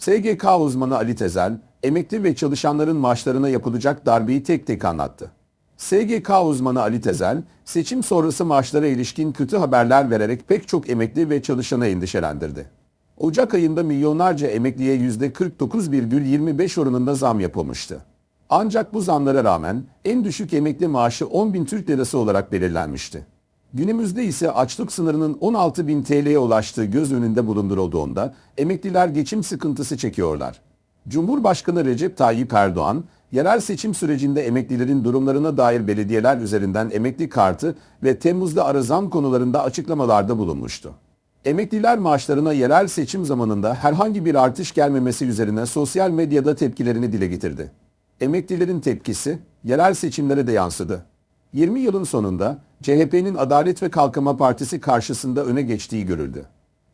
SGK uzmanı Ali Tezel, emekli ve çalışanların maaşlarına yapılacak darbeyi tek tek anlattı. SGK uzmanı Ali Tezel, seçim sonrası maaşlara ilişkin kötü haberler vererek pek çok emekli ve çalışanı endişelendirdi. Ocak ayında milyonlarca emekliye %49,25 oranında zam yapılmıştı. Ancak bu zamlara rağmen en düşük emekli maaşı 10 bin Türk lirası olarak belirlenmişti. Günümüzde ise açlık sınırının 16 bin TL'ye ulaştığı göz önünde bulundurulduğunda emekliler geçim sıkıntısı çekiyorlar. Cumhurbaşkanı Recep Tayyip Erdoğan, yerel seçim sürecinde emeklilerin durumlarına dair belediyeler üzerinden emekli kartı ve Temmuz'da ara zam konularında açıklamalarda bulunmuştu. Emekliler maaşlarına yerel seçim zamanında herhangi bir artış gelmemesi üzerine sosyal medyada tepkilerini dile getirdi. Emeklilerin tepkisi yerel seçimlere de yansıdı. 20 yılın sonunda CHP'nin Adalet ve Kalkınma Partisi karşısında öne geçtiği görüldü.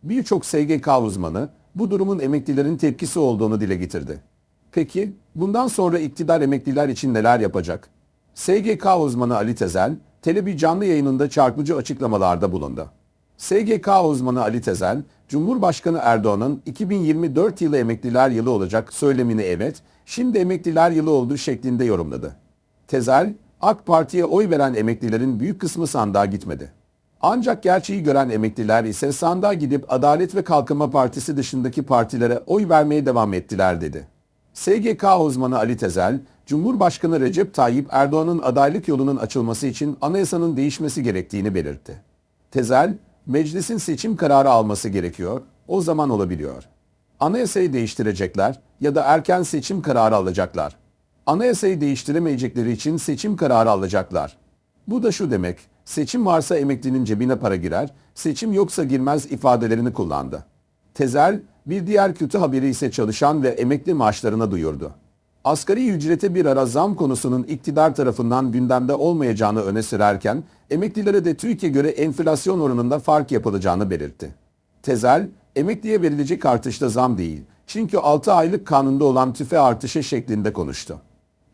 Birçok SGK uzmanı bu durumun emeklilerin tepkisi olduğunu dile getirdi. Peki bundan sonra iktidar emekliler için neler yapacak? SGK uzmanı Ali Tezel, Tele1 canlı yayınında çarpıcı açıklamalarda bulundu. SGK uzmanı Ali Tezel, Cumhurbaşkanı Erdoğan'ın 2024 yılı emekliler yılı olacak söylemini evet, şimdi emekliler yılı olduğu şeklinde yorumladı. Tezel, AK Parti'ye oy veren emeklilerin büyük kısmı sandığa gitmedi. Ancak gerçeği gören emekliler ise sandığa gidip Adalet ve Kalkınma Partisi dışındaki partilere oy vermeye devam ettiler dedi. SGK uzmanı Ali Tezel, Cumhurbaşkanı Recep Tayyip Erdoğan'ın adaylık yolunun açılması için anayasanın değişmesi gerektiğini belirtti. Tezel, meclisin seçim kararı alması gerekiyor, o zaman olabiliyor. Anayasayı değiştirecekler ya da erken seçim kararı alacaklar. Anayasayı değiştiremeyecekleri için seçim kararı alacaklar. Bu da şu demek, seçim varsa emeklinin cebine para girer, seçim yoksa girmez ifadelerini kullandı. Tezel, bir diğer kötü haberi ise çalışan ve emekli maaşlarına duyurdu. Asgari ücrete bir ara zam konusunun iktidar tarafından gündemde olmayacağını öne sürerken, emeklilere de TÜİK'e göre enflasyon oranında fark yapılacağını belirtti. Tezel, emekliye verilecek artışta zam değil, çünkü 6 aylık kanunda olan tüfe artışı şeklinde konuştu.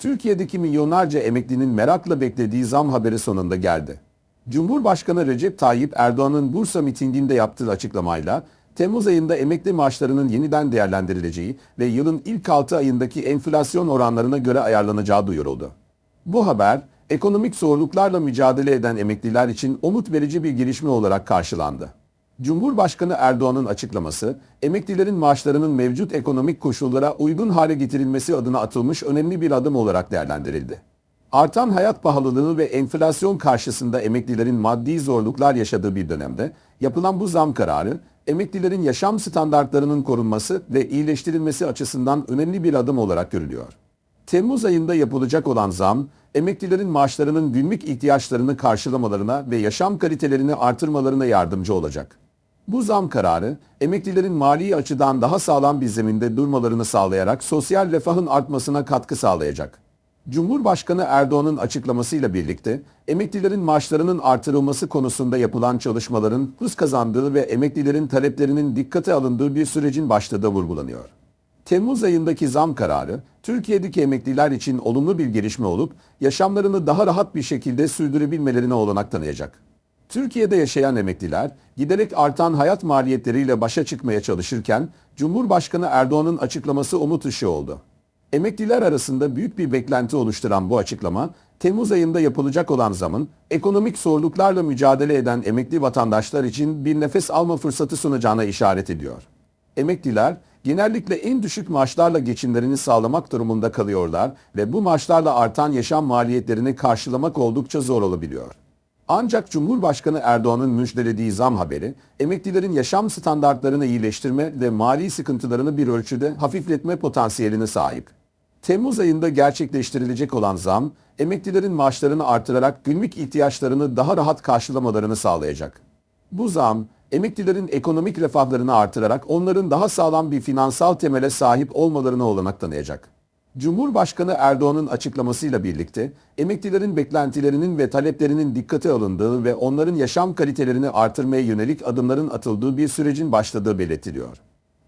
Türkiye'deki milyonlarca emeklinin merakla beklediği zam haberi sonunda geldi. Cumhurbaşkanı Recep Tayyip Erdoğan'ın Bursa mitinginde yaptığı açıklamayla Temmuz ayında emekli maaşlarının yeniden değerlendirileceği ve yılın ilk 6 ayındaki enflasyon oranlarına göre ayarlanacağı duyuruldu. Bu haber ekonomik zorluklarla mücadele eden emekliler için umut verici bir gelişme olarak karşılandı. Cumhurbaşkanı Erdoğan'ın açıklaması, emeklilerin maaşlarının mevcut ekonomik koşullara uygun hale getirilmesi adına atılmış önemli bir adım olarak değerlendirildi. Artan hayat pahalılığı ve enflasyon karşısında emeklilerin maddi zorluklar yaşadığı bir dönemde yapılan bu zam kararı, emeklilerin yaşam standartlarının korunması ve iyileştirilmesi açısından önemli bir adım olarak görülüyor. Temmuz ayında yapılacak olan zam, emeklilerin maaşlarının günlük ihtiyaçlarını karşılamalarına ve yaşam kalitelerini artırmalarına yardımcı olacak. Bu zam kararı, emeklilerin mali açıdan daha sağlam bir zeminde durmalarını sağlayarak sosyal refahın artmasına katkı sağlayacak. Cumhurbaşkanı Erdoğan'ın açıklamasıyla birlikte emeklilerin maaşlarının artırılması konusunda yapılan çalışmaların hız kazandığı ve emeklilerin taleplerinin dikkate alındığı bir sürecin başladığı vurgulanıyor. Temmuz ayındaki zam kararı, Türkiye'deki emekliler için olumlu bir gelişme olup, yaşamlarını daha rahat bir şekilde sürdürebilmelerine olanak tanıyacak. Türkiye'de yaşayan emekliler, giderek artan hayat maliyetleriyle başa çıkmaya çalışırken, Cumhurbaşkanı Erdoğan'ın açıklaması umut ışığı oldu. Emekliler arasında büyük bir beklenti oluşturan bu açıklama, Temmuz ayında yapılacak olan zamın, ekonomik zorluklarla mücadele eden emekli vatandaşlar için bir nefes alma fırsatı sunacağına işaret ediyor. Emekliler, genellikle en düşük maaşlarla geçimlerini sağlamak durumunda kalıyorlar ve bu maaşlarla artan yaşam maliyetlerini karşılamak oldukça zor olabiliyor. Ancak Cumhurbaşkanı Erdoğan'ın müjdelediği zam haberi, emeklilerin yaşam standartlarını iyileştirme ve mali sıkıntılarını bir ölçüde hafifletme potansiyeline sahip. Temmuz ayında gerçekleştirilecek olan zam, emeklilerin maaşlarını artırarak günlük ihtiyaçlarını daha rahat karşılamalarını sağlayacak. Bu zam, emeklilerin ekonomik refahlarını artırarak onların daha sağlam bir finansal temele sahip olmalarına olanak tanıyacak. Cumhurbaşkanı Erdoğan'ın açıklamasıyla birlikte emeklilerin beklentilerinin ve taleplerinin dikkate alındığı ve onların yaşam kalitelerini artırmaya yönelik adımların atıldığı bir sürecin başladığı belirtiliyor.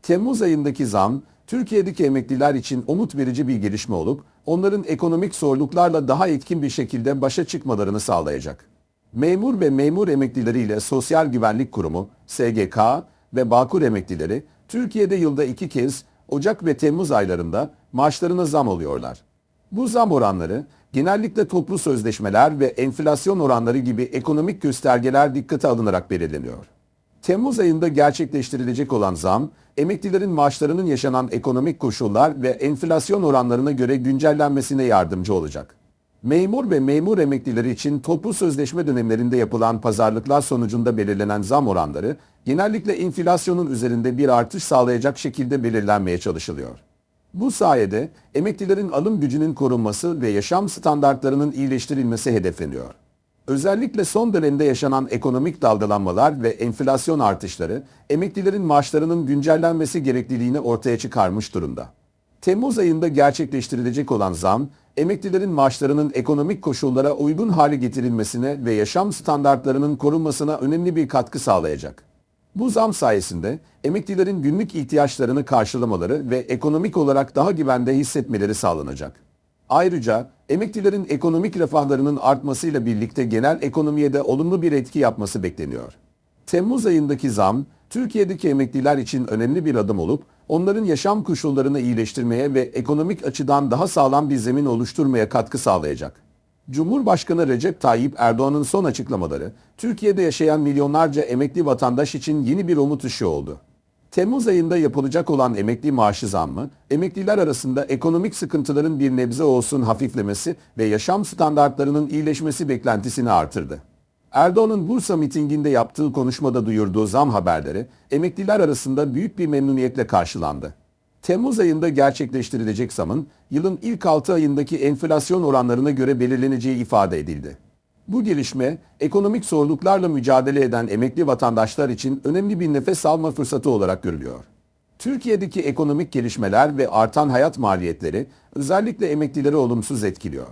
Temmuz ayındaki zam, Türkiye'deki emekliler için umut verici bir gelişme olup, onların ekonomik zorluklarla daha etkin bir şekilde başa çıkmalarını sağlayacak. Memur ve memur emeklileriyle Sosyal Güvenlik Kurumu, SGK ve Bağkur emeklileri, Türkiye'de yılda iki kez Ocak ve Temmuz aylarında maaşlarına zam oluyorlar. Bu zam oranları genellikle toplu sözleşmeler ve enflasyon oranları gibi ekonomik göstergeler dikkate alınarak belirleniyor. Temmuz ayında gerçekleştirilecek olan zam, emeklilerin maaşlarının yaşanan ekonomik koşullar ve enflasyon oranlarına göre güncellenmesine yardımcı olacak. Memur ve memur emeklileri için toplu sözleşme dönemlerinde yapılan pazarlıklar sonucunda belirlenen zam oranları, genellikle enflasyonun üzerinde bir artış sağlayacak şekilde belirlenmeye çalışılıyor. Bu sayede emeklilerin alım gücünün korunması ve yaşam standartlarının iyileştirilmesi hedefleniyor. Özellikle son dönemde yaşanan ekonomik dalgalanmalar ve enflasyon artışları emeklilerin maaşlarının güncellenmesi gerekliliğini ortaya çıkarmış durumda. Temmuz ayında gerçekleştirilecek olan zam, emeklilerin maaşlarının ekonomik koşullara uygun hale getirilmesine ve yaşam standartlarının korunmasına önemli bir katkı sağlayacak. Bu zam sayesinde emeklilerin günlük ihtiyaçlarını karşılamaları ve ekonomik olarak daha güvende hissetmeleri sağlanacak. Ayrıca emeklilerin ekonomik refahlarının artmasıyla birlikte genel ekonomiye de olumlu bir etki yapması bekleniyor. Temmuz ayındaki zam, Türkiye'deki emekliler için önemli bir adım olup, onların yaşam koşullarını iyileştirmeye ve ekonomik açıdan daha sağlam bir zemin oluşturmaya katkı sağlayacak. Cumhurbaşkanı Recep Tayyip Erdoğan'ın son açıklamaları, Türkiye'de yaşayan milyonlarca emekli vatandaş için yeni bir umut ışığı oldu. Temmuz ayında yapılacak olan emekli maaşı zammı, emekliler arasında ekonomik sıkıntıların bir nebze olsun hafiflemesi ve yaşam standartlarının iyileşmesi beklentisini artırdı. Erdoğan'ın Bursa mitinginde yaptığı konuşmada duyurduğu zam haberleri emekliler arasında büyük bir memnuniyetle karşılandı. Temmuz ayında gerçekleştirilecek zamın yılın ilk 6 ayındaki enflasyon oranlarına göre belirleneceği ifade edildi. Bu gelişme ekonomik zorluklarla mücadele eden emekli vatandaşlar için önemli bir nefes alma fırsatı olarak görülüyor. Türkiye'deki ekonomik gelişmeler ve artan hayat maliyetleri özellikle emeklileri olumsuz etkiliyor.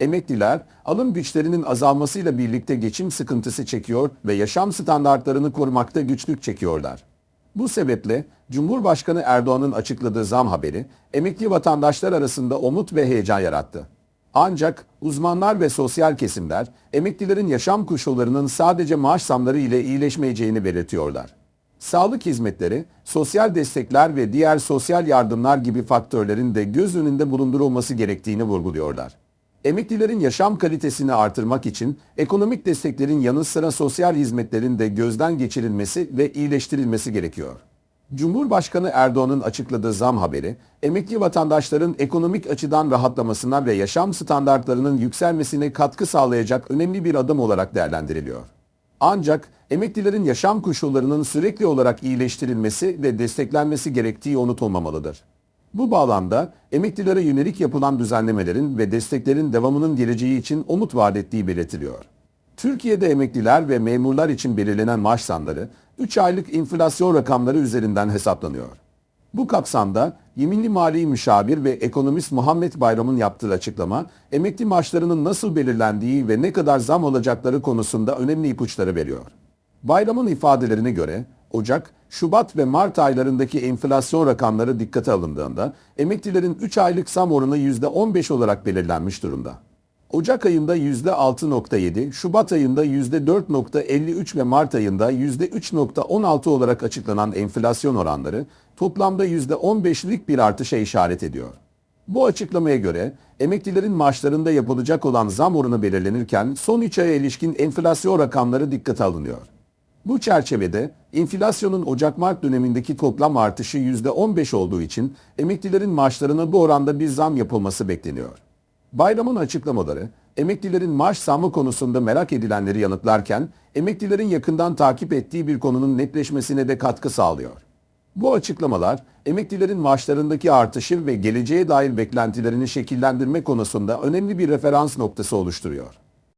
Emekliler alım güçlerinin azalmasıyla birlikte geçim sıkıntısı çekiyor ve yaşam standartlarını korumakta güçlük çekiyorlar. Bu sebeple Cumhurbaşkanı Erdoğan'ın açıkladığı zam haberi emekli vatandaşlar arasında umut ve heyecan yarattı. Ancak uzmanlar ve sosyal kesimler emeklilerin yaşam koşullarının sadece maaş zamları ile iyileşmeyeceğini belirtiyorlar. Sağlık hizmetleri, sosyal destekler ve diğer sosyal yardımlar gibi faktörlerin de göz önünde bulundurulması gerektiğini vurguluyorlar. Emeklilerin yaşam kalitesini artırmak için ekonomik desteklerin yanı sıra sosyal hizmetlerin de gözden geçirilmesi ve iyileştirilmesi gerekiyor. Cumhurbaşkanı Erdoğan'ın açıkladığı zam haberi, emekli vatandaşların ekonomik açıdan rahatlamasına ve yaşam standartlarının yükselmesine katkı sağlayacak önemli bir adım olarak değerlendiriliyor. Ancak emeklilerin yaşam koşullarının sürekli olarak iyileştirilmesi ve desteklenmesi gerektiği unutulmamalıdır. Bu bağlamda emeklilere yönelik yapılan düzenlemelerin ve desteklerin devamının geleceği için umut vaat ettiği belirtiliyor. Türkiye'de emekliler ve memurlar için belirlenen maaş zamları 3 aylık enflasyon rakamları üzerinden hesaplanıyor. Bu kapsamda yeminli mali müşavir ve ekonomist Muhammed Bayram'ın yaptığı açıklama, emekli maaşlarının nasıl belirlendiği ve ne kadar zam olacakları konusunda önemli ipuçları veriyor. Bayram'ın ifadelerine göre Ocak, Şubat ve Mart aylarındaki enflasyon rakamları dikkate alındığında emeklilerin 3 aylık zam oranı %15 olarak belirlenmiş durumda. Ocak ayında %6.7, Şubat ayında %4.53 ve Mart ayında %3.16 olarak açıklanan enflasyon oranları toplamda %15'lik bir artışa işaret ediyor. Bu açıklamaya göre emeklilerin maaşlarında yapılacak olan zam oranı belirlenirken son 3 aya ilişkin enflasyon rakamları dikkate alınıyor. Bu çerçevede enflasyonun Ocak-Mart dönemindeki toplam artışı %15 olduğu için emeklilerin maaşlarına bu oranda bir zam yapılması bekleniyor. Bayramın açıklamaları, emeklilerin maaş zammı konusunda merak edilenleri yanıtlarken, emeklilerin yakından takip ettiği bir konunun netleşmesine de katkı sağlıyor. Bu açıklamalar, emeklilerin maaşlarındaki artışı ve geleceğe dair beklentilerini şekillendirme konusunda önemli bir referans noktası oluşturuyor.